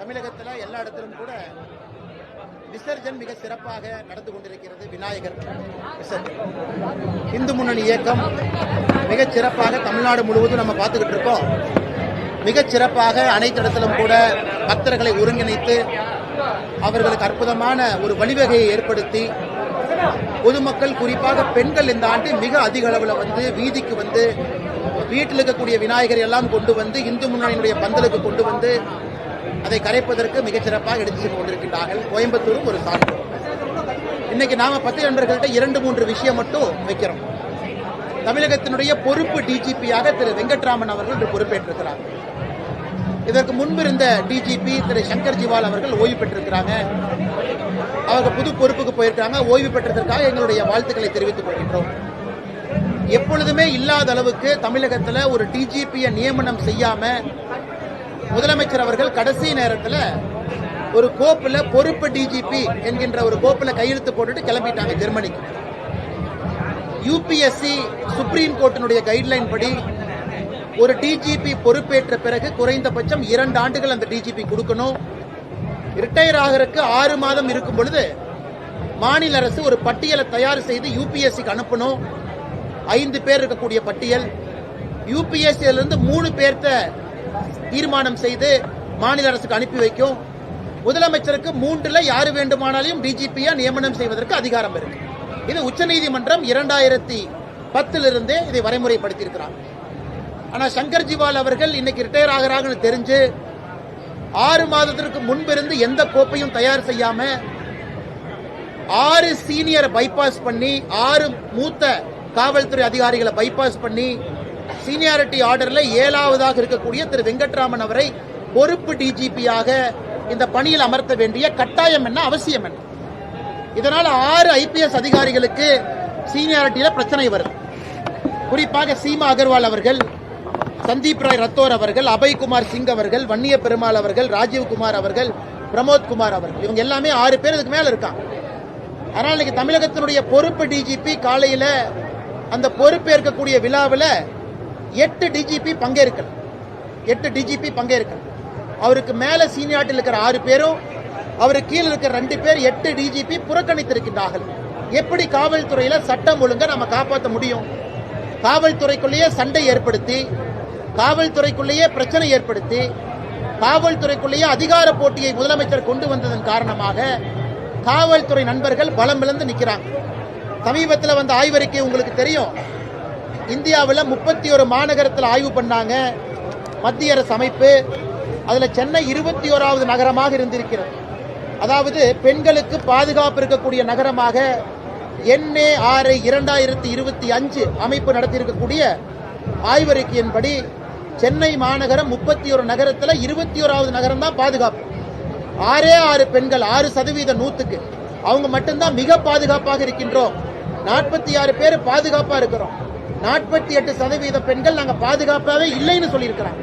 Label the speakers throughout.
Speaker 1: தமிழகத்தில் எல்லா இடத்திலும் கூட விசர்ஜன் மிக சிறப்பாக நடந்து கொண்டிருக்கிறது விநாயகர். விசர்ஜன். இந்து முன்னணி இயக்கம் மிக சிறப்பாக தமிழ்நாடு முழுவதும் நம்ம பார்த்துக்கிட்டு இருக்கோம். மிக சிறப்பாக அனைத்து இடத்திலும் கூட பக்தர்களை ஒருங்கிணைத்து அவர்களுக்கு அற்புதமான ஒரு வழிவகையை ஏற்படுத்தி பொதுமக்கள் குறிப்பாக பெண்கள் இந்த ஆண்டு மிக அதிக அளவில் வந்து வீதிக்கு வந்து வீட்டில் இருக்கக்கூடிய விநாயகர் எல்லாம் கொண்டு வந்து இந்து முன்னணியினுடைய பந்தலுக்கு கொண்டு வந்து அதை கரைப்பதற்கு மிகச்சிறப்பாக எடுத்து சென்று கொண்டிருக்கின்றார்கள். கோயம்புத்தூரும் ஒரு சான்று. இன்னைக்கு நாம பத்து நண்பர்கள்ட்ட இரண்டு மூன்று விஷயம் மட்டும் வைக்கிறோம். தமிழகத்தினுடைய பொறுப்பு டிஜிபியாக திரு வெங்கட்ராமன் அவர்கள் இன்று பொறுப்பேற்றிருக்கிறார். இதற்கு முன்பு இருந்த டிஜிபி திரு சங்கர் ஜிவால் அவர்கள் ஓய்வு பெற்றிருக்கிறாங்க. அவங்க புது பொறுப்புக்கு போயிருக்காங்க ஓய்வு பெற்றதற்காக எங்களுடைய வாழ்த்துக்களை தெரிவித்துக் கொள்கின்றோம். எப்பொழுதுமே இல்லாத அளவுக்கு தமிழகத்தில் ஒரு டிஜிபியை நியமனம் செய்யாம முதலமைச்சர் அவர்கள் கடைசி நேரத்தில் ஒரு கோப்பில் பொறுப்பு டிஜிபி என்கின்ற ஒரு கோப்பில் கையெழுத்து போட்டுட்டு கிளம்பிட்டாங்க ஜெர்மனிக்கு. யூபிஎஸ்சி சுப்ரீம் கோர்ட்டினுடைய கைட்லைன் படி ஒரு டிஜிபி பொறுப்பேற்ற பிறகு குறைந்தபட்சம் இரண்டு ஆண்டுகள் அந்த டிஜிபி கொடுக்கணும். ரிட்டையர் ஆகிறதுக்கு ஆறு மாதம் இருக்கும் பொழுது மாநில அரசு ஒரு பட்டியலை தயார் செய்து யூபிஎஸ்சிக்கு அனுப்பணும். ஐந்து பேர் இருக்கக்கூடிய பட்டியல். யூபிஎஸ்சியிலிருந்து மூணு பேர்த்த தீர்மானம் செய்து மாநில அரசுக்கு அனுப்பி வைக்கும். முதலமைச்சருக்கு மூன்றுல யாரு வேண்டுமானாலும் டிஜிபியா நியமனம் செய்வதற்கு அதிகாரம் இருக்கு. இது உச்சநீதிமன்றம் இரண்டாயிரத்தி பத்திலிருந்தே இதை வரைமுறைப்படுத்தியிருக்கிறார். ஆனா சங்கர் ஜிவால் அவர்கள் இன்னைக்கு ரிட்டையர் ஆகிறாங்கன்னு தெரிஞ்சு ஆறு மாதத்திற்கு முன்பிருந்து எந்த கோப்பையும் தயார் செய்யாம ஆறு சீனியர் பைபாஸ் பண்ணி ஆறு மூத்த காவல்துறை அதிகாரிகளை பைபாஸ் பண்ணி சீனியாரிட்டி ஆர்டரில் ஏழாவதாக இருக்கக்கூடிய திரு வெங்கட்ராமன் அவரை பொறுப்பு டிஜிபியாக இந்த பணியில் அமர்த்த வேண்டிய கட்டாயம் என்ன அவசியம் என்ன? இதனால் ஆறு ஐபிஎஸ் அதிகாரிகளுக்கு சீனியாரிட்டியில் பிரச்சனை வருது. குறிப்பாக சீமா அகர்வால் அவர்கள் சந்தீப் ராய் ரத்தோர் அவர்கள் அபய்குமார் சிங் அவர்கள் வன்னிய பெருமாள் அவர்கள் ராஜீவ் குமார் அவர்கள் பிரமோத் குமார் அவர்கள். இவங்க எல்லாமே ஆறு பேர் இதுக்கு மேலே இருக்காங்க. அதனால் இன்னைக்கு தமிழகத்தினுடைய பொறுப்பு டிஜிபி காலையில் அந்த பொறுப்பேற்கக்கூடிய விழாவில் எட்டு டிஜிபி பங்கேற்கல எட்டு டிஜிபி பங்கேற்கல அவருக்கு மேலே சீனியாட்டில் இருக்கிற ஆறு பேரும் அவருக்கு கீழே இருக்கிற ரெண்டு பேர் எட்டு டிஜிபி புறக்கணித்திருக்கின்றார்கள். எப்படி காவல்துறையில் சட்டம் ஒழுங்கை நம்ம காப்பாற்ற முடியும்? காவல்துறைக்குள்ளேயே சண்டை ஏற்படுத்தி காவல்துறைக்குள்ளேயே பிரச்சனை ஏற்படுத்தி காவல்துறைக்குள்ளேயே அதிகார போட்டியை முதலமைச்சர் கொண்டு வந்ததன் காரணமாக காவல்துறை நண்பர்கள் பலம் இழந்து நிற்கிறாங்க சமீபத்தில் வந்த ஆய்வறிக்கை உங்களுக்கு தெரியும். இந்தியாவில் முப்பத்தி ஒரு மாநகரத்தில் ஆய்வு பண்ணாங்க மத்திய அரசு அமைப்பு. அதில் சென்னை இருபத்தி ஓராவது நகரமாக இருந்திருக்கிறது. அதாவது பெண்களுக்கு பாதுகாப்பு இருக்கக்கூடிய நகரமாக என்ஏ ஆறு இரண்டாயிரத்தி இருபத்தி அஞ்சு அமைப்பு நடத்தியிருக்கக்கூடிய ஆய்வறிக்கையின்படி சென்னை மாநகரம் முப்பத்தி ஒரு நகரத்தில் இருபத்தி ஓராவது நகரம் தான் பாதுகாப்பு. ஆறே ஆறு பெண்கள் ஆறு சதவீத நூத்துக்கு. அவங்க மட்டும்தான் மிக பாதுகாப்பாக இருக்கின்றோம். நாற்பத்தி ஆறு பேர் பாதுகாப்பாக இருக்கிறோம். நாற்பத்தி எட்டு சதவீத பெண்கள் நாங்கள் பாதுகாப்பாகவே இல்லைன்னு சொல்லியிருக்கிறாங்க.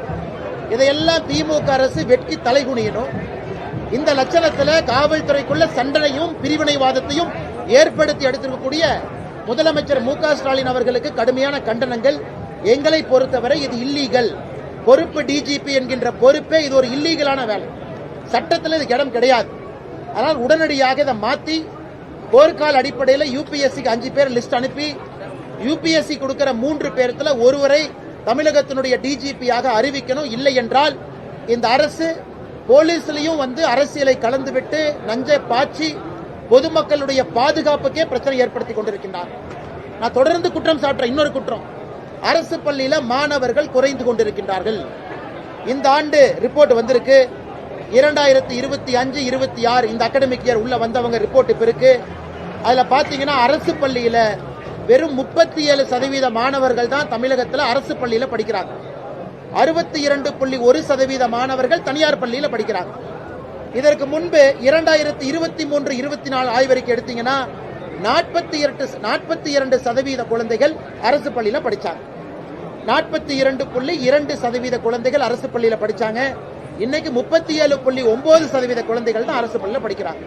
Speaker 1: இதையெல்லாம் திமுக அரசு வெட்கி தலைகுனியணும். இந்த லட்சணத்தில் காவல்துறைக்குள்ள சண்டனையும் பிரிவினைவாதத்தையும் ஏற்படுத்தி எடுத்திருக்கக்கூடிய முதலமைச்சர் மு ஸ்டாலின் அவர்களுக்கு கடுமையான கண்டனங்கள். எங்களை பொறுத்தவரை இது இல்லீகல் பொறுப்பு டிஜிபி என்கின்ற பொறுப்பே இது ஒரு இல்லீகலான வேலை. சட்டத்தில் இதுக்கு இடம் கிடையாது. அதனால் உடனடியாக இதை மாற்றி போர்க்கால அடிப்படையில் யூபிஎஸ்சிக்கு அஞ்சு பேர் லிஸ்ட் அனுப்பி யூபிஎஸ்சி கொடுக்கிற மூன்று பேர்த்துல ஒருவரை தமிழகத்தினுடைய டிஜிபியாக அறிவிக்கணும். இல்லை என்றால் இந்த அரசு போலீஸ்லையும் வந்து அரசியலை கலந்துவிட்டு நஞ்சை பாய்ச்சி பொதுமக்களுடைய பாதுகாப்புக்கே பிரச்சனை ஏற்படுத்தி கொண்டிருக்கின்றார். நான் தொடர்ந்து குற்றம் சாட்டுற இன்னொரு குற்றம். அரசு பள்ளியில மாணவர்கள் குறைந்து கொண்டிருக்கின்றார்கள். இந்த ஆண்டு ரிப்போர்ட் வந்திருக்கு. இரண்டாயிரத்தி இருபத்தி அஞ்சு இருபத்தி ஆறு இந்த அகாடமிக் இயர் உள்ள வந்தவங்க ரிப்போர்ட் இப்ப இருக்கு. அதுல பாத்தீங்கன்னா அரசு பள்ளியில வெறும் முப்பத்தி ஏழு சதவீத மாணவர்கள் தான் தமிழகத்தில் அரசு பள்ளியில் படிக்கிறாங்க. அறுபத்தி இரண்டு புள்ளி ஒரு சதவீத மாணவர்கள் தனியார் பள்ளியில் படிக்கிறாங்க. இதற்கு முன்பு இரண்டாயிரத்தி இருபத்தி மூன்று இருபத்தி நாலு ஆய்வறிக்கை எடுத்தீங்கன்னா நாற்பத்தி எட்டு நாற்பத்தி இரண்டு சதவீத குழந்தைகள் அரசு பள்ளியில் படித்தாங்க நாற்பத்தி இரண்டு புள்ளி இரண்டு சதவீத குழந்தைகள் அரசு பள்ளியில் படித்தாங்க இன்னைக்கு முப்பத்தி ஏழு புள்ளி ஒன்பது சதவீத குழந்தைகள் தான் அரசு பள்ளியில் படிக்கிறாங்க.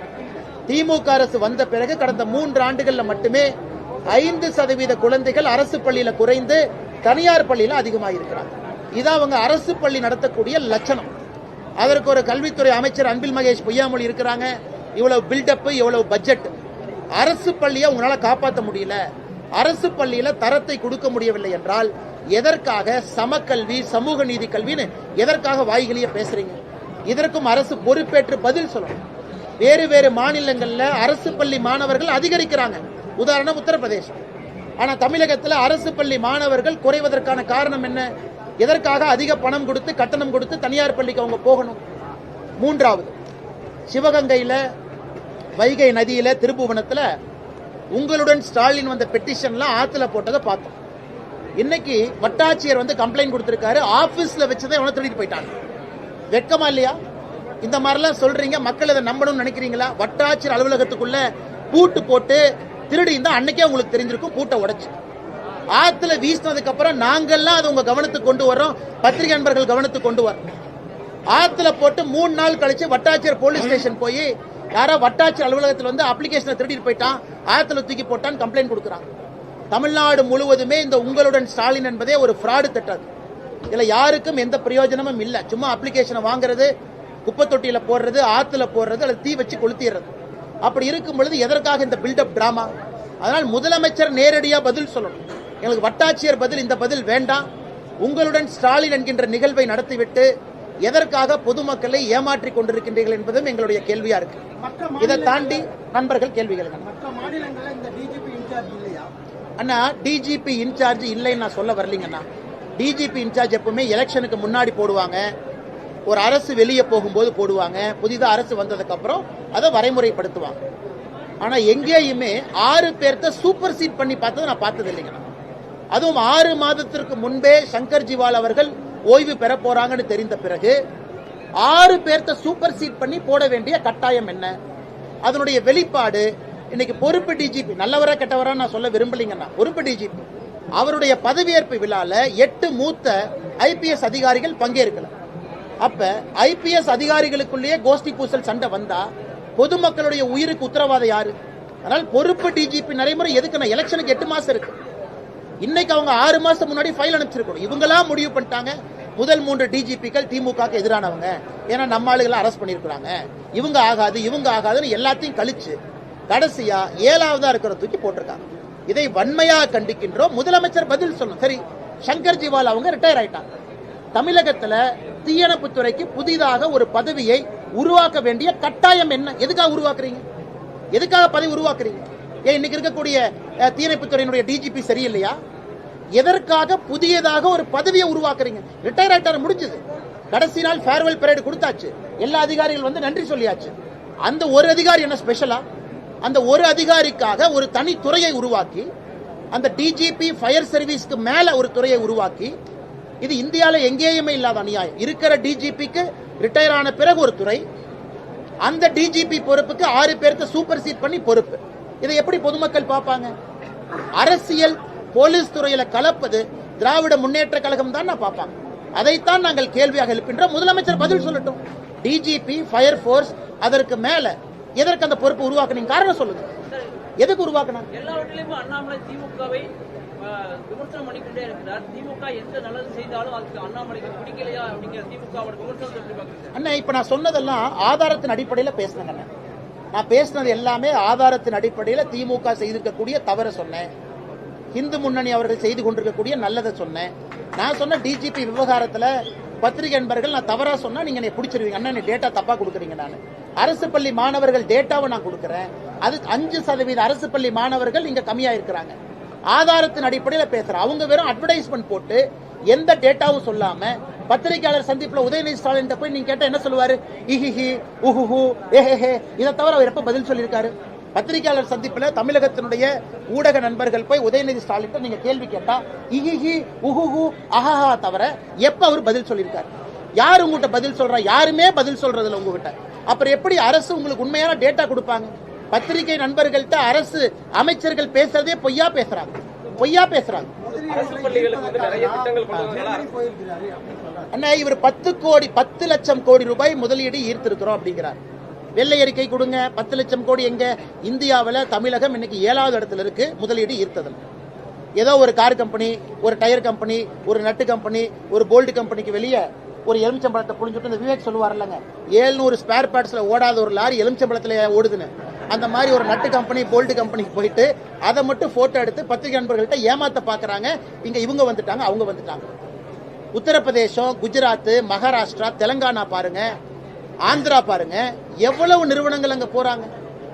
Speaker 1: திமுக அரசு வந்த பிறகு கடந்த மூன்று ஆண்டுகளில் மட்டுமே ஐந்து சதவீத குழந்தைகள் அரசு பள்ளியில குறைந்து தனியார் பள்ளியில அதிகமாக இருக்கிறாங்க இது அவங்க அரசு பள்ளி நடத்தக்கூடிய லட்சணம். அதற்கு ஒரு கல்வித்துறை அமைச்சர் அன்பில் மகேஷ் பொய்யாமொழி இருக்கிறாங்க. இவ்வளவு பில்டப் இவ்வளவு பட்ஜெட் அரசு பள்ளியை உங்களால் காப்பாற்ற முடியல. அரசு பள்ளியில தரத்தை கொடுக்க முடியவில்லை என்றால் எதற்காக சமக்கல்வி சமூக நீதி கல்வின்னு எதற்காக வாய்களையே பேசுறீங்க? இதற்கும் அரசு பொறுப்பேற்று பதில் சொல்லணும். வேறு வேறு மாநிலங்களில் அரசு பள்ளி மாணவர்கள் அதிகரிக்கிறாங்க. உதாரணம் உத்தரப்பிரதேசம். ஆனால் தமிழகத்தில் அரசு பள்ளி மாணவர்கள் குறைவதற்கான காரணம் என்ன? எதற்காக அதிக பணம் கொடுத்து கட்டணம் கொடுத்து தனியார் பள்ளிக்கு அவங்க போகணும்? மூன்றாவது சிவகங்கையில் வைகை நதியில் திருப்புவனத்தில் உங்களுடன் ஸ்டாலின் வந்த பெட்டிஷன்லாம் ஆற்றுல போட்டதை பார்த்தோம். இன்னைக்கு வட்டாட்சியர் வந்து கம்ப்ளைண்ட் கொடுத்துருக்காரு. ஆஃபீஸில் வச்சதை இவனை திருடிட்டு போயிட்டாங்க. வெக்கமா இல்லையா? இந்த மாதிரிலாம் சொல்றீங்க மக்கள் அதை நம்பணும்னு நினைக்கிறீங்களா? வட்டாட்சியர் அலுவலகத்துக்குள்ள பூட்டு போட்டு திருடி இருந்தா அன்னைக்கே உங்களுக்கு தெரிஞ்சிருக்கும் பூட்டை உடைச்சு. ஆத்துல வீசினதுக்கு அப்புறம் நாங்கெல்லாம் அது உங்க கவனத்துக்கு கொண்டு வர்றோம். பத்திரிகை நண்பர்கள் கவனத்துக்கு கொண்டு வரோம் ஆத்துல போட்டு மூணு நாள் கழிச்சு வட்டாட்சியர் போலீஸ் ஸ்டேஷன் போய் யாரோ வட்டாட்சியர் அலுவலகத்தில் வந்து அப்ளிகேஷனை திருடிட்டு போயிட்டான். ஆத்துல தூக்கி போட்டான்னு கம்ப்ளைண்ட் கொடுக்குறாங்க தமிழ்நாடு முழுவதுமே இந்த உங்களுடன் ஸ்டாலின் என்பதே ஒரு ஃப்ராடு திட்டம் இதுல யாருக்கும் எந்த பிரயோஜனமும் இல்ல. சும்மா அப்ளிகேஷனை வாங்குறது குப்பை தொட்டியில போடுறது ஆத்துல போடுறது அல்லது தீ வச்சு கொளுத்திடுறது. அப்படி இருக்கும் பொழுது எதற்காக இந்த பில்டப் டிராமா அதனால் முதலமைச்சர் நேரடியா பதில் சொல்லணும். எங்களுக்கு வட்டாட்சியர் பதில் இந்த பதில் வேண்டாம். உங்களுடன் ஸ்டாலின் என்கின்ற நிகழ்வை நடத்திவிட்டு எதற்காக பொதுமக்களை ஏமாற்றிக் கொண்டிருக்கின்றீர்கள் என்பதும் எங்களுடைய கேள்வியா இருக்கு. இதை தாண்டி நண்பர்கள் கேள்விகள் அண்ணா டிஜிபி இன்சார்ஜ் இல்லைன்னு நான் சொல்ல வரலீங்கண்ணா டிஜிபி இன்சார்ஜ் எப்பவுமே எலெக்ஷனுக்கு முன்னாடி போடுவாங்க. ஒரு அரசு வெளியே போகும்போது போடுவாங்க புதிதாக அரசு வந்ததுக்கப்புறம் அதை வரைமுறைப்படுத்துவாங்க. ஆனால் எங்கேயுமே ஆறு பேர்த்த சூப்பர் சீட் பண்ணி பார்த்ததை நான் பார்த்தது இல்லைங்கண்ணா அதுவும் ஆறு மாதத்திற்கு முன்பே சங்கர் ஜிவால் அவர்கள் ஓய்வு பெற போறாங்கன்னு தெரிந்த பிறகு ஆறு பேர்த்த சூப்பர் சீட் பண்ணி போட வேண்டிய கட்டாயம் என்ன? அதனுடைய வெளிப்பாடு இன்னைக்கு பொறுப்பு டிஜிபி நல்லவரா கெட்டவரா நான் சொல்ல விரும்பலைங்கண்ணா பொறுப்பு டிஜிபி அவருடைய பதவியேற்பு விழால எட்டு மூத்த ஐபிஎஸ் அதிகாரிகள் பங்கேற்கலாம் அப்ப ஐபிஎஸ் அதிகாரிகளுக்குள்ளேயே கோஷ்டி பூசல் சண்டை வந்தா பொதுமக்களுடைய உயிருக்கு உத்தரவாதம் யாரு? அதனால் பொறுப்பு டிஜிபி நடைமுறை எதுக்கு நான் எலெக்ஷனுக்கு எட்டு மாசம் இருக்கு. இன்னைக்கு அவங்க ஆறு மாசம் முன்னாடி ஃபைல் அனுப்பிச்சிருக்கணும். இவங்களா முடிவு பண்ணிட்டாங்க. முதல் மூன்று டிஜிபிக்கள் திமுகக்கு எதிரானவங்க. ஏன்னா நம்ம ஆளுகளை அரெஸ்ட் பண்ணியிருக்கிறாங்க. இவங்க ஆகாது இவங்க ஆகாதுன்னு எல்லாத்தையும் கழிச்சு கடைசியா ஏழாவதா இருக்கிற தூக்கி போட்டிருக்காங்க. இதை வன்மையா கண்டிக்கின்றோம். முதலமைச்சர் பதில் சொல்லணும். சரி சங்கர் ஜிவால் அவங்க ரிட்டையர் ஆயிட்டாங்க. தமிழகத்துல தீயணைப்புத்துறைக்கு புதிதாக ஒரு பதவியை உருவாக்க வேண்டிய கட்டாயம் என்ன? எதுக்காக உருவாக்குறீங்க? எதுக்காக பதவி உருவாக்குறீங்க? ஏன் இன்னைக்கு இருக்கக்கூடிய தீயணைப்புத்துறையினுடைய டிஜிபி சரியில்லையா? எதற்காக புதியதாக ஒரு பதவியை உருவாக்குறீங்க? ரிட்டையர் ஆயிட்டார் முடிஞ்சது. கடைசி நாள் ஃபேர்வெல் பரேடு கொடுத்தாச்சு. எல்லா அதிகாரிகள் வந்து நன்றி சொல்லியாச்சு. அந்த ஒரு அதிகாரி என்ன ஸ்பெஷலா அந்த ஒரு அதிகாரிக்காக ஒரு தனி துறையை உருவாக்கி அந்த டிஜிபி ஃபயர் சர்வீஸ்க்கு மேல ஒரு துறையை உருவாக்கி இது இந்தியாவில் எங்கேயுமே இல்லாத அநியாயம். இருக்கிற டிஜிபிக்கு ரிட்டையர் ஆன பிறகு ஒரு துறை அந்த டிஜிபி பொறுப்புக்கு ஆறு பேருக்கு சூப்பர் சீட் பண்ணி பொறுப்பு. இதை எப்படி பொதுமக்கள் பார்ப்பாங்க? அரசியல் போலீஸ் துறையில கலப்பது திராவிட முன்னேற்ற கழகம் தான் நான் பார்ப்பாங்க. அதைத்தான் நாங்கள் கேள்வியாக எழுப்பின்றோம் முதலமைச்சர் பதில் சொல்லட்டும். டிஜிபி ஃபயர் ஃபோர்ஸ் அதற்கு மேல எதற்கு அந்த பொறுப்பு உருவாக்கினீங்க? காரணம் சொல்லுங்க. எதுக்கு உருவாக்கினாங்க?
Speaker 2: எல்லா திமுகவை விமர்சனம் பண்ணிக்கொண்டே இருக்கிறார். திமுக எந்த நல்லது செய்தாலும் அதுக்கு அண்ணாமலைக்கு பிடிக்கலையா அப்படிங்கிற திமுகவோட விமர்சனம் எப்படி
Speaker 1: அண்ணா இப்ப நான் சொன்னதெல்லாம் ஆதாரத்தின் அடிப்படையில் பேசினேங்க நான் பேசினது எல்லாமே ஆதாரத்தின் அடிப்படையில் திமுக செய்திருக்கக்கூடிய தவறை சொன்னேன். இந்து முன்னணி அவர்கள் செய்து கொண்டிருக்கக்கூடிய நல்லதை சொன்னேன். நான் சொன்ன டிஜிபி விவகாரத்தில் பத்திரிகை நண்பர்கள் நான் தவறா சொன்னா நீங்க என்னை பிடிச்சிருவீங்க. அண்ணா நீ டேட்டா தப்பா கொடுக்குறீங்க நான். அரசு பள்ளி மாணவர்கள் டேட்டாவை நான் கொடுக்குறேன். அது அஞ்சு சதவீத அரசு பள்ளி மாணவர்கள் இங்க கம்மியா இருக்கிறாங்க. ஆதாரத்தின் அடிப்படையில் பேசுகிறேன் அவங்க வெறும் அட்வர்டைஸ்மெண்ட் போட்டு எந்த டேட்டாவும் சொல்லாம பத்திரிகையாளர் சந்திப்புல உதயநிதி ஸ்டாலின் போய் நீங்க கேட்டால் என்ன சொல்லுவாரு? இஹிஹி உஹுஹு ஏஹே இதை தவிர அவர் எப்ப பதில் சொல்லியிருக்காரு? பத்திரிகையாளர் சந்திப்புல தமிழகத்தினுடைய ஊடக நண்பர்கள் போய் உதயநிதி ஸ்டாலின் நீங்க கேள்வி கேட்டா இஹிஹி உஹுஹு அஹஹா தவிர எப்ப அவர் பதில் சொல்லியிருக்காரு? யார் உங்ககிட்ட பதில் சொல்றா? யாருமே பதில் சொல்கிறதில்ல உங்ககிட்ட. அப்புறம் எப்படி அரசு உங்களுக்கு உண்மையான டேட்டா கொடுப்பாங்க? பத்திரிகை நண்பர்கள்ட்ட அரசு அமைச்சர்கள் பேசுறதே பொய்யா பேசுறாங்க. பொய்யா பேசுறாங்க. அண்ணா இவர் பத்து கோடி பத்து லட்சம் கோடி ரூபாய் முதலீடு ஈர்த்திருக்கிறோம் அப்படிங்கிறார். வெள்ளை அறிக்கை கொடுங்க. பத்து லட்சம் கோடி எங்க? இந்தியாவில் தமிழகம் இன்னைக்கு ஏழாவது இடத்துல இருக்கு முதலீடு ஈர்த்ததில் ஏதோ ஒரு கார் கம்பெனி ஒரு டயர் கம்பெனி ஒரு நட்டு கம்பெனி ஒரு போல்ட் கம்பெனிக்கு வெளியே ஒரு எலுமிச்சம்பழத்தை புழிஞ்சுட்டு இந்த விவேக் சொல்லுவார் இல்லைங்க ஏழ்நூறு ஸ்பேர் பார்ட்ஸில் ஓடாத ஒரு லாரி எலுமிச்சம்பழத்தில் ஓடுதுன்னு. அந்த மாதிரி ஒரு நட்டு கம்பெனி போல்டு கம்பெனிக்கு போயிட்டு அதை மட்டும் ஃபோட்டோ எடுத்து பத்திரிகை நண்பர்கள்ட்ட ஏமாத்த பார்க்குறாங்க இங்கே இவங்க வந்துட்டாங்க அவங்க வந்துட்டாங்க. உத்தரப்பிரதேசம் குஜராத் மகாராஷ்டிரா தெலங்கானா பாருங்க ஆந்திரா பாருங்க எவ்வளவு நிறுவனங்கள் அங்க போறாங்க.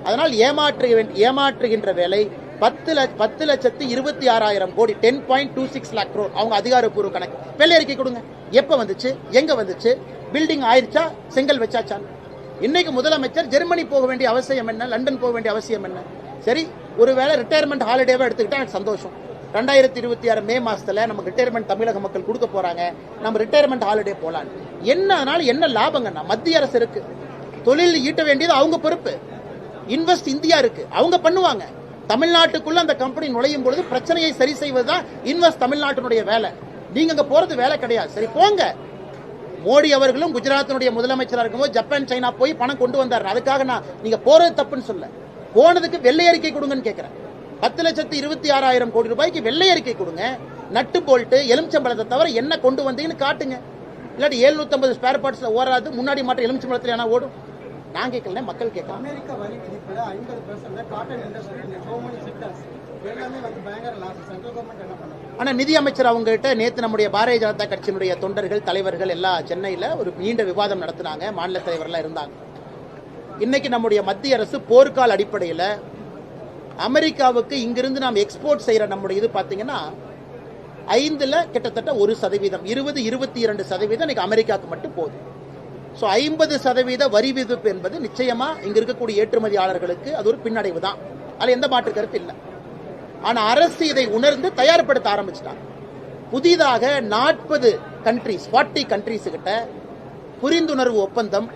Speaker 1: அதனால் ஏமாற்று ஏமாற்றுகின்ற வேலை பத்து லட்ச பத்து லட்சத்து இருபத்தி ஆறாயிரம் கோடி ten point two six lakh crore. அவங்க அதிகாரப்பூர்வ கணக்கு. வெள்ளை அறிக்கை கொடுங்க. எப்போ வந்துச்சு? எங்கே வந்துச்சு? பில்டிங் ஆயிடுச்சா செங்கல் வச்சாச்சான்னு. இன்னைக்கு முதலமைச்சர் ஜெர்மனி போக வேண்டிய அவசியம் என்ன? லண்டன் போக வேண்டிய அவசியம் என்ன? சரி ஒருவேளை ரிட்டையர்மெண்ட் ஹாலிடேவா எடுத்துக்கிட்டா எனக்கு சந்தோஷம். ரெண்டாயிரத்தி இருபத்தி ஆறு மே மாசத்துல நமக்கு ரிட்டையர்மெண்ட் தமிழக மக்கள் கொடுக்க போறாங்க. நம்ம ரிட்டையர்மெண்ட் ஹாலிடே போலாம் என்ன அதனால என்ன லாபங்கண்ணா? மத்திய அரசு இருக்கு. தொழில் ஈட்ட வேண்டியது அவங்க பொறுப்பு. இன்வெஸ்ட் இந்தியா இருக்கு. அவங்க பண்ணுவாங்க. தமிழ்நாட்டுக்குள்ள அந்த கம்பெனி நுழையும் பொழுது பிரச்சனையை சரி செய்வதுதான் இன்வெஸ்ட் தமிழ்நாட்டினுடைய வேலை. நீங்க அங்க போறது வேலை கிடையாது. சரி போங்க. மோடி அவர்களும் குஜராத்தினுடைய முதலமைச்சராக இருக்கும்போது ஜப்பான் சைனா போய் பணம் கொண்டு வந்தார். அதுக்காக நான் நீங்க போறது தப்புன்னு சொல்ல போனதுக்கு வெள்ளை அறிக்கை கொடுங்கன்னு கேட்கிறேன் பத்து லட்சத்து இருபத்தி ஆறாயிரம் கோடி ரூபாய்க்கு வெள்ளை அறிக்கை கொடுங்க. நட்டு போல்ட்டு எலுமிச்சம்பழத்தை தவிர என்ன கொண்டு வந்தீங்கன்னு காட்டுங்க. இல்லாட்டி 750 ஸ்பேர் பார்ட்ஸில் ஓடாது முன்னாடி மாற்ற எலுமிச்சம்பழத்தில் என்ன ஓடும்? நான் கேட்கல மக்கள் கேட்கலாம். ஆனால் நிதி அமைச்சர் அவங்ககிட்ட நேற்று நம்முடைய பாரதிய ஜனதா கட்சியினுடைய தொண்டர்கள் தலைவர்கள் எல்லாம் சென்னையில் ஒரு நீண்ட விவாதம் நடத்தினாங்க. மாநில தலைவர்லாம் இருந்தாங்க. இன்னைக்கு நம்முடைய மத்திய அரசு போர்க்கால அடிப்படையில் அமெரிக்காவுக்கு இங்கிருந்து நாம் எக்ஸ்போர்ட் செய்கிற நம்முடைய இது பார்த்தீங்கன்னா ஐந்தில் கிட்டத்தட்ட ஒரு சதவீதம். இருபது இருபத்தி இரண்டு சதவீதம் இன்னைக்கு அமெரிக்காவுக்கு மட்டும் போகுது. ஸோ ஐம்பது சதவீத வரி விதிப்பு என்பது நிச்சயமாக இங்கே இருக்கக்கூடிய ஏற்றுமதியாளர்களுக்கு அது ஒரு பின்னடைவு தான். அதில் எந்த மாற்று கருத்து இல்லை. ஆனால் அரசு இதை உணர்ந்து தயார்படுத்த ஆரம்பிச்சிட்டாங்க. புதிதாக நாற்பது கண்ட்ரிஸ் ஃபார்ட்டி கண்ட்ரிஸ் கிட்ட புரிந்துணர்வு ஒப்பந்தம்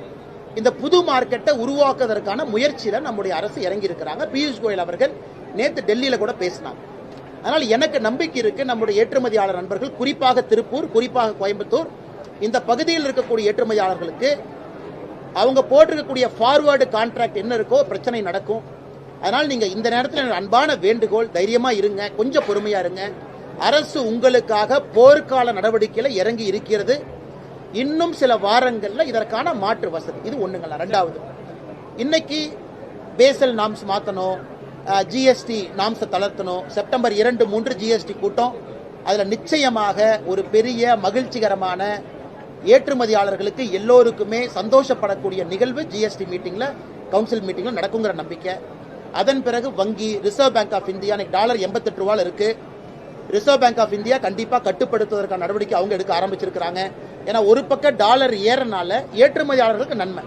Speaker 1: இந்த புது மார்க்கெட்டை உருவாக்குவதற்கான முயற்சியில் நம்முடைய அரசு இறங்கி இருக்கிறாங்க பியூஷ் கோயல் அவர்கள் நேற்று டெல்லியில் கூட பேசினாங்க அதனால் எனக்கு நம்பிக்கை இருக்கு நம்முடைய ஏற்றுமதியாளர் நண்பர்கள் குறிப்பாக திருப்பூர் குறிப்பாக கோயம்புத்தூர் இந்த பகுதியில் இருக்கக்கூடிய ஏற்றுமதியாளர்களுக்கு அவங்க போட்டிருக்கக்கூடிய ஃபார்வேர்டு கான்ட்ராக்ட் என்ன இருக்கோ பிரச்சனை நடக்கும். அதனால் நீங்கள் இந்த நேரத்தில் அன்பான வேண்டுகோள் தைரியமாக இருங்க கொஞ்சம் பொறுமையாக இருங்க. அரசு உங்களுக்காக போர்க்கால நடவடிக்கையில் இறங்கி இருக்கிறது. இன்னும் சில வாரங்களில் இதற்கான மாற்று வசதி. இது ஒன்றுங்களா ரெண்டாவது. இன்னைக்கு பேசல் நாம்ஸ் மாற்றணும் ஜிஎஸ்டி நாம்ஸை தளர்த்தணும். செப்டம்பர் இரண்டு மூன்று ஜிஎஸ்டி கூட்டம். அதில் நிச்சயமாக ஒரு பெரிய மகிழ்ச்சிகரமான ஏற்றுமதியாளர்களுக்கு எல்லோருக்குமே சந்தோஷப்படக்கூடிய நிகழ்வு ஜிஎஸ்டி மீட்டிங்கில் கவுன்சில் மீட்டிங்கில் நடக்குங்கிற நம்பிக்கை. அதன் பிறகு வங்கி ரிசர்வ் பேங்க் ஆஃப் இந்தியா இன்னைக்கு டாலர் எண்பத்தெட்டு ரூபால இருக்கு. ரிசர்வ் பேங்க் ஆஃப் இந்தியா கண்டிப்பா கட்டுப்படுத்துவதற்கான நடவடிக்கை அவங்க எடுக்க ஆரம்பிச்சிருக்கிறாங்க. ஏன்னா ஒரு பக்கம் டாலர் ஏறனால ஏற்றுமதியாளர்களுக்கு நன்மை.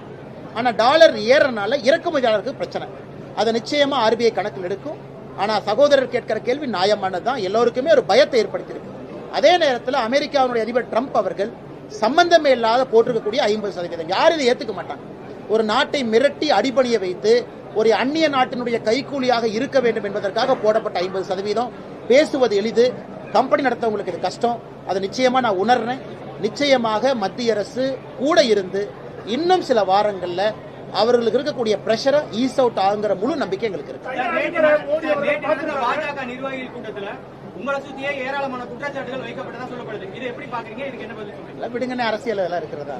Speaker 1: ஆனா டாலர் ஏறனால இறக்குமதியாளர்களுக்கு பிரச்சனை. அதை நிச்சயமா ஆர்பிஐ கணக்கில் எடுக்கும். ஆனா சகோதரர் கேட்கிற கேள்வி நியாயமானது தான். எல்லோருக்குமே ஒரு பயத்தை ஏற்படுத்தியிருக்கு. அதே நேரத்தில் அமெரிக்காவுடைய அதிபர் ட்ரம்ப் அவர்கள் சம்பந்தமே இல்லாத போட்டிருக்கக்கூடிய ஐம்பது சதவீதம். யாரும் இதை ஏற்றுக்க மாட்டாங்க. ஒரு நாட்டை மிரட்டி அடிபணிய வைத்து ஒரு அந்நிய நாட்டினுடைய கைக்கூலியாக இருக்க வேண்டும் என்பதற்காக போடப்பட்ட ஐம்பது சதவீதம். பேசுவது எளிது. கம்பெனி நடத்தவங்களுக்கு இது கஷ்டம். அதை நிச்சயமா நான் உணர்றேன். நிச்சயமாக மத்திய அரசு கூட இருந்து இன்னும் சில வாரங்களில் அவர்களுக்கு இருக்கக்கூடிய பிரஷரை ஈஸ் அவுட் ஆகுங்கிற முழு நம்பிக்கை எங்களுக்கு இருக்கு
Speaker 3: உங்களை சுத்தியே ஏராளமான குற்றச்சாட்டுகள் வைக்கப்பட்டதா சொல்லப்படுது. இது எப்படி பாக்குறீங்க இதுக்கு என்ன பதில் சொல்றீங்க?
Speaker 1: விடுங்கன்னு அரசியல் இதெல்லாம் இருக்கிறதா?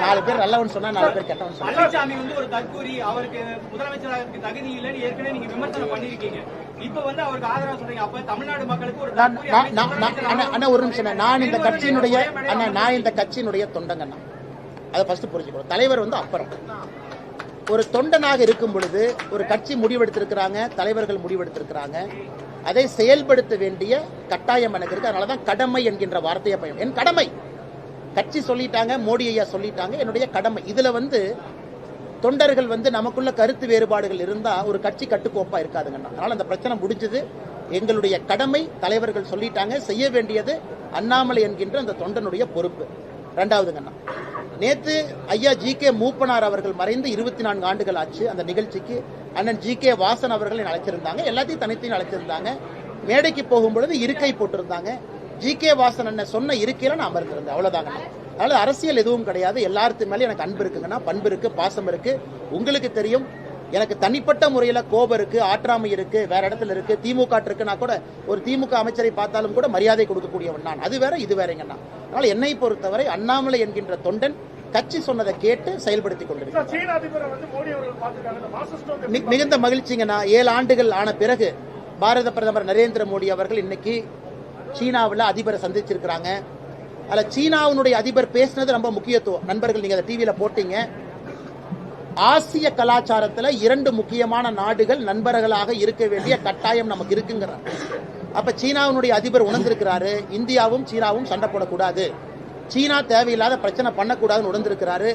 Speaker 1: நாலு பேர் நல்லவன் சொன்னா நாலு பேர் கெட்டவன் சொன்னா.
Speaker 3: பழனிசாமி வந்து ஒரு தற்கூரி அவருக்கு முதலமைச்சராக தகுதி இல்லைன்னு ஏற்கனவே நீங்க விமர்சனம் பண்ணிருக்கீங்க இப்ப வந்து அவருக்கு ஆதரவா சொல்றீங்க. அப்ப தமிழ்நாடு மக்களுக்கு ஒரு
Speaker 1: நான்
Speaker 3: தற்கூரி
Speaker 1: நான்- நான்-
Speaker 3: அமைச்சர்
Speaker 1: நான்- அண்ணா, அண்ணா, ஒரு நிமிஷம் அண்ணா. நான் இந்த கட்சியினுடைய அண்ணா நான் இந்த கட்சியினுடைய தொண்டங்கண்ணா அதை ஃபர்ஸ்ட் புரிஞ்சுக்கணும். தலைவர் வந்து அப்புறம். ஒரு தொண்டனாக இருக்கும் பொழுது ஒரு கட்சி முடிவெடுத்திருக்கிறாங்க தலைவர்கள் முடிவெடுத்திருக்கிறாங்க. அதை செயல்படுத்த வேண்டிய கட்டாயம் எனக்கு இருக்கு அதனால தான் கடமை என்கின்ற வார்த்தையை பயன் என் கடமை. கட்சி சொல்லிட்டாங்க மோடி ஐயா சொல்லிட்டாங்க என்னுடைய கடமை. இதுல வந்து தொண்டர்கள் வந்து நமக்குள்ள கருத்து வேறுபாடுகள் இருந்தா ஒரு கட்சி கட்டுக்கோப்பா இருக்காதுங்கண்ணா. அதனால அந்த பிரச்சனை முடிஞ்சது. எங்களுடைய கடமை தலைவர்கள் சொல்லிட்டாங்க செய்ய வேண்டியது அண்ணாமலை என்கின்ற அந்த தொண்டனுடைய பொறுப்பு. ரெண்டாவதுங்கண்ணா. நேத்து ஐயா ஜி கே மூப்பனார் அவர்கள் மறைந்து இருபத்தி நான்கு ஆண்டுகள் ஆச்சு அந்த நிகழ்ச்சிக்கு. அண்ணன் ஜி கே வாசன் அவர்கள் என்னை அழைச்சிருந்தாங்க. எல்லாத்தையும் தனித்தையும் அழைச்சிருந்தாங்க. மேடைக்கு போகும்பொழுது இருக்கை போட்டிருந்தாங்க. ஜி கே வாசன் அண்ணன் சொன்ன இருக்கையில நான் அமர்ந்திருந்தேன். அவ்வளவுதாங்க அதனால அரசியல் எதுவும் கிடையாது. எல்லாருக்கு மேலே எனக்கு அன்பு இருக்குங்கன்னா பண்பு இருக்கு பாசம் இருக்கு. உங்களுக்கு தெரியும். எனக்கு தனிப்பட்ட முறையில் கோபம் இருக்கு ஆற்றாமை இருக்கு வேற இடத்துல இருக்கு திமுக இருக்குன்னா கூட ஒரு திமுக அமைச்சரை பார்த்தாலும் கூட மரியாதை கொடுக்கக்கூடியவன் நான். அது வேற இது வேறங்கண்ணா அதனால என்னை பொறுத்தவரை அண்ணாமலை என்கின்ற தொண்டன் கட்சி சொன்னதை கேட்டு செயல்படுத்தி கொண்டிருக்கிறார். மிகுந்த மகிழ்ச்சிங்கண்ணா ஏழு ஆண்டுகள் ஆன பிறகு பாரத பிரதமர் நரேந்திர மோடி அவர்கள் இன்னைக்கு சீனாவில் அதிபரை சந்திச்சிருக்கிறாங்க. அதில் சீனாவினுடைய அதிபர் பேசினது ரொம்ப முக்கியத்துவம். நண்பர்கள் நீங்கள் அதை டிவியில் போட்டீங்க. ஆசிய கலாச்சாரத்தில் இரண்டு முக்கியமான நாடுகள் நண்பர்களாக இருக்க வேண்டிய கட்டாயம் நமக்கு இருக்குங்கிறார் அப்ப சீனாவினுடைய அதிபர் உணர்ந்திருக்கிறாரு இந்தியாவும் சீனாவும் சண்டை போடக்கூடாது. சீனா தேவையில்லாத பிரச்சனை பண்ணக்கூடாதுன்னு உணர்ந்திருக்கிறாரு.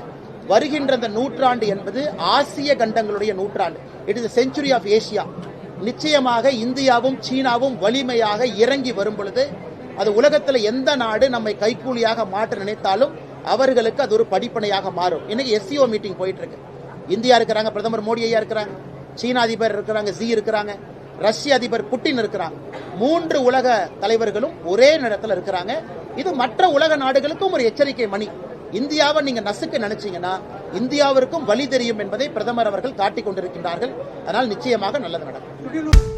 Speaker 1: வருகின்ற இந்த நூற்றாண்டு என்பது ஆசிய கண்டங்களுடைய நூற்றாண்டு. It is century of Asia நிச்சயமாக இந்தியாவும் சீனாவும் வலிமையாக இறங்கி வரும் பொழுது அது உலகத்தில் எந்த நாடு நம்மை கைக்கூலியாக மாற்ற நினைத்தாலும் அவர்களுக்கு அது ஒரு படிப்பனையாக மாறும். இன்னைக்கு எஸ்சிஓ மீட்டிங் போயிட்டு இருக்கு இந்தியா இருக்கிறாங்க பிரதமர் மோடி ஐயா இருக்கிறாங்க சீன அதிபர் இருக்கிறாங்க ஜி இருக்கிறாங்க ரஷ்ய அதிபர் புட்டின் இருக்கிறாங்க. மூன்று உலக தலைவர்களும் ஒரே நேரத்தில் இருக்கிறாங்க. இது மற்ற உலக நாடுகளுக்கும் ஒரு எச்சரிக்கை மணி. இந்தியாவை நீங்க நசுக்க நினைச்சீங்கன்னா இந்தியாவிற்கும் வழி தெரியும் என்பதை பிரதமர் அவர்கள் காட்டிக் கொண்டிருக்கின்றார்கள். அதனால் நிச்சயமாக நல்லது நடக்கும்